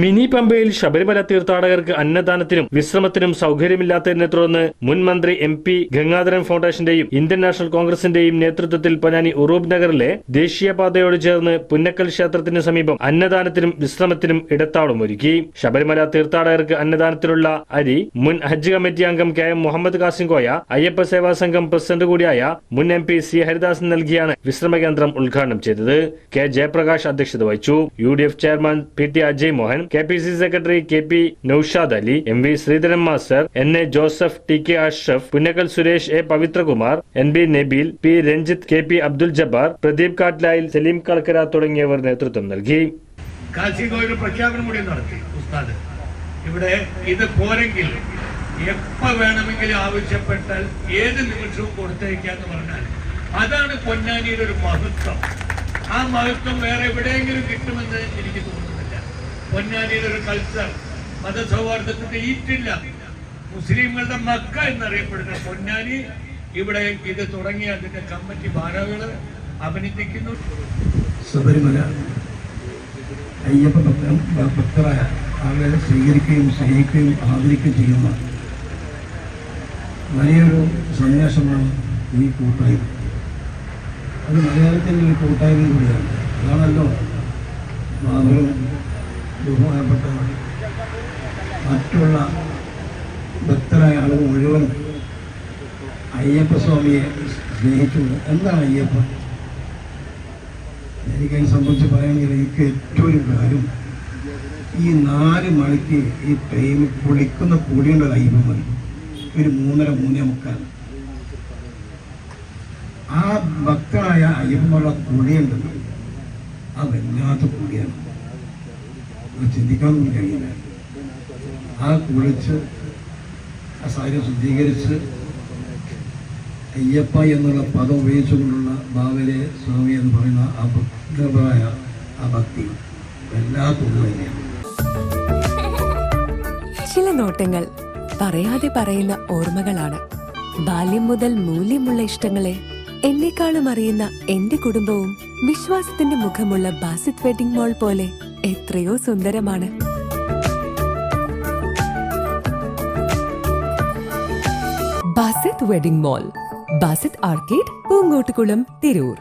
Mini പമ്പയിൽ ശബരിമല തീർത്ഥാടകർക്ക് അന്നദാനത്തിനും വിശ്രമത്തിനും സൗകര്യമില്ലാത്തതിനെ തുടർന്ന് മുൻ മന്ത്രി എം പി ഗംഗാധരൻ ഫൗണ്ടേഷന്റെയും ഇന്ത്യൻ നാഷണൽ കോൺഗ്രസിന്റെയും നേതൃത്വത്തിൽ പൊന്നാനി ഉറൂബ് നഗറിലെ ദേശീയപാതയോട് ചേർന്ന് പുന്നക്കൽ ക്ഷേത്രത്തിന് സമീപം അന്നദാനത്തിനും വിശ്രമത്തിനും ഇടത്താവളം ഒരുക്കി. ശബരിമല തീർത്ഥാടകർക്ക് അന്നദാനത്തിലുള്ള അരി മുൻ ഹജ്ജ് കമ്മിറ്റി അംഗം K M Muhammad Kasim Koya Ayyappa Seva Sangham president കൂടിയായ മുൻ എം പി സി ഹരിദാസൻ നൽകിയാണ് വിശ്രമ കേന്ദ്രം ഉദ്ഘാടനം ചെയ്തത്. കെ ജയപ്രകാശ് അധ്യക്ഷത വഹിച്ചു. U D F chairman P T Ajay Mohan K P C secretary K P Noushad Ali M V Sreedharan master N A Joseph T K Ashraf Punnakkal Suresh A Pavithrakumar N B Nabeel P Ranjith K P Abdul Jabbar Pradeep Kattlayil Saleem Kalakkara തുടങ്ങിയവർ നേതൃത്വം നൽകി. ഉസ്താദ്. ഇവിടെ ഇത് പോരെങ്കിൽ എപ്പ വേണമെങ്കിലും ആവശ്യപ്പെട്ടാൽ ഏത് നിമിഷവും കൊടുത്തേക്കാന്ന് പറഞ്ഞാൽ അതാണ് പൊന്നാനിയുടെ ഒരു മഹത്വം. ആ മഹത്വം വേറെ എവിടെയെങ്കിലും കിട്ടുമെന്ന് എനിക്ക് തോന്നുന്നില്ല പൊന്നാനിയുടെ ഒരു കൾച്ചർ മതസൗഹാർദ്ദത്തിന്റെ ഈറ്റില്ല. മുസ്ലിങ്ങളുടെ മക്ക എന്നറിയപ്പെടുന്ന പൊന്നാനി ഇവിടെ ഇത് തുടങ്ങിയ അതിന്റെ കമ്മിറ്റി ഭാരകൾ അഭിനന്ദിക്കുന്നു. ശബരിമല അയ്യപ്പ ഭക്ത ഭക്തരായ ആളുകളെ സ്വീകരിക്കുകയും സ്നേഹിക്കുകയും ആദരിക്കുകയും ചെയ്യുന്ന വലിയൊരു സന്ദേശമാണ് ഈ കൂട്ടായ്മ. അത് മലയാളത്തിന്റെ ഒരു കൂട്ടായ്മ കൂടിയാണ്. അതാണല്ലോ മാതൃം ബഹുമാനപ്പെട്ട മറ്റുള്ള ഭക്തരായ ആളുകൾ മുഴുവൻ അയ്യപ്പസ്വാമിയെ സ്നേഹിച്ചു എന്താണ് അയ്യപ്പൻ എനിക്കതിനെ സംബന്ധിച്ച് പറയുകയാണെങ്കിൽ എനിക്ക് ഏറ്റവും ഒരു കാര്യം ഈ നാല് മണിക്ക് ഈ പ്രേമി കുളിക്കുന്ന കൂടിയുണ്ട് അയ്യപ്പൻ മതി ഒരു മൂന്നര മൂന്നേ മുക്കാൽ. ആ ഭക്തനായ അയ്യപ്പന്മാരുടെ കുടിയുണ്ടല്ലോ ആ വല്ലാത്ത കുടിയാണ്. അത് ചിന്തിക്കാനൊന്നും കഴിയില്ല. ആ കുളിച്ച് ആ സാരി ശുദ്ധീകരിച്ച് അയ്യപ്പ എന്നുള്ള പദം ഉപയോഗിച്ചുകൊണ്ടുള്ള ബാവലെ സ്വാമി എന്ന് പറയുന്ന ആ ഭക്തമായ ആ ഭക്തി തന്നെയാണ്. ചില നോട്ടങ്ങൾ പറയാതെ പറയുന്ന ഓർമ്മകളാണ്. ബാല്യം മുതൽ മൂല്യമുള്ള ഇഷ്ടങ്ങളെ എന്നെക്കാളും അറിയുന്ന എന്റെ കുടുംബവും വിശ്വാസത്തിന്റെ മുഖമുള്ള ബാസിത് വെഡിംഗ് മോൾ പോലെ എത്രയോ സുന്ദരമാണ്. Basith wedding mall Basith arcade Poongottukulam Tirur.